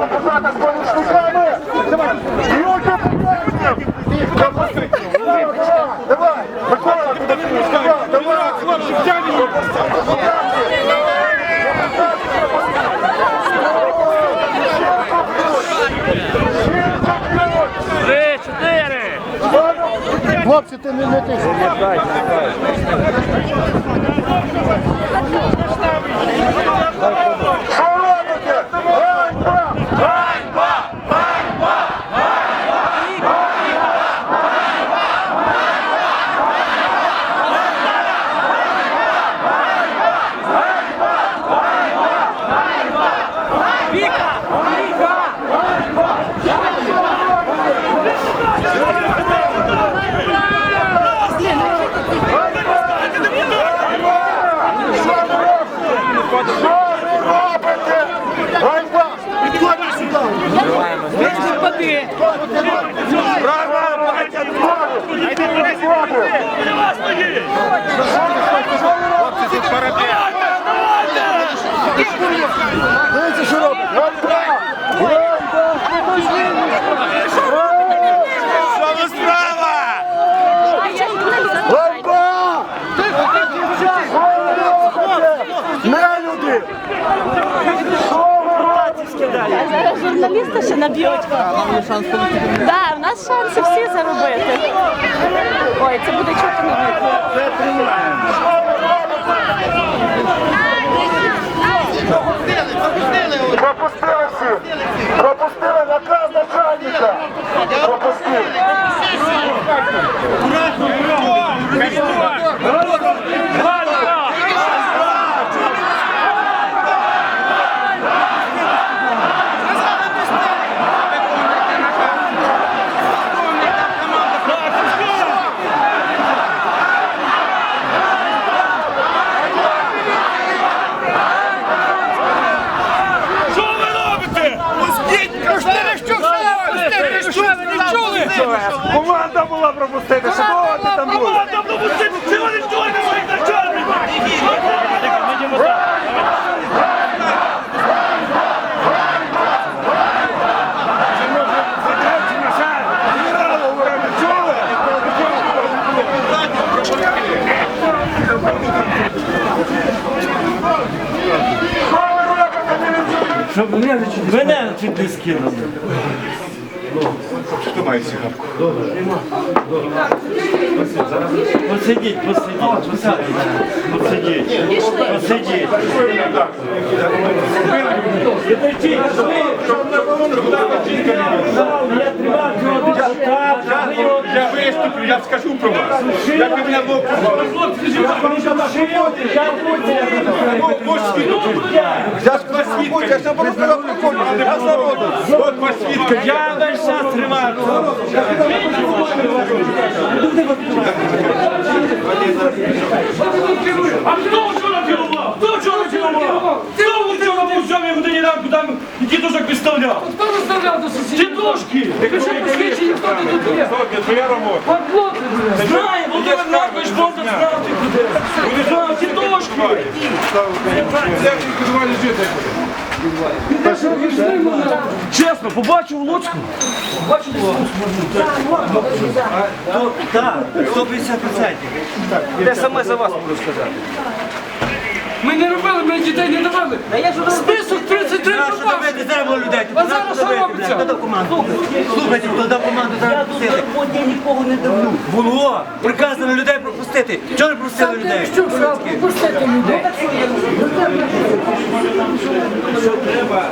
Депутата з помічниками! Руки Хлопці, ти не не Що Дивіться, що робить! Ганьба! Ганьба! Що ви справа? Ганьба! Що ви робите? Не люди! Що ви Зараз журналісти ще наб'ють. Да, в нас шанси всі заробити. Ой, це буде чути на відео. Пропустили всі! Пропустили наказ начальника! Пропустили! Що ви робите? Пустіть! Що ви не чули? Команда була пропустити! Що ти там були? Команда пропустити! Чого не чуєте своїх начальників? Мене чуть не скинули. Хто має сигарку? Посидіть, посидіть, посидіть. Посидіть. Посидіть. Я тримав цього депутата. Я виступлю, я скажу про вас. Як ви мене Я ж вас свідка, я ж наоборот сказав приходжу. Я з народу. От ваш свідка. Я весь час цього. А хто вчора керував? Хто вчора керував? Хто вчора був сьомій годині ранку там дідушок виставляв? Хто виставляв до сусідів? Дідушки! Ви що посвідчені, хто ти тут є? Твоя робота. Панклоти, блядь. Знає, Володимир Маркович можна знати куди. Знає, дідушки! Чесно, побачив в Луцьку. Так, 150%. Де саме за вас можу сказати? Ми не робили, ми дітей не давали. Список 33 Нащо пропав. А зараз що робиться? Хто команду? Слухайте, хто дав команду зараз пропустити? Я нікого не давну. Було. Приказано людей пропустити. Чого не пропустили людей? що пропустити людей. Що треба?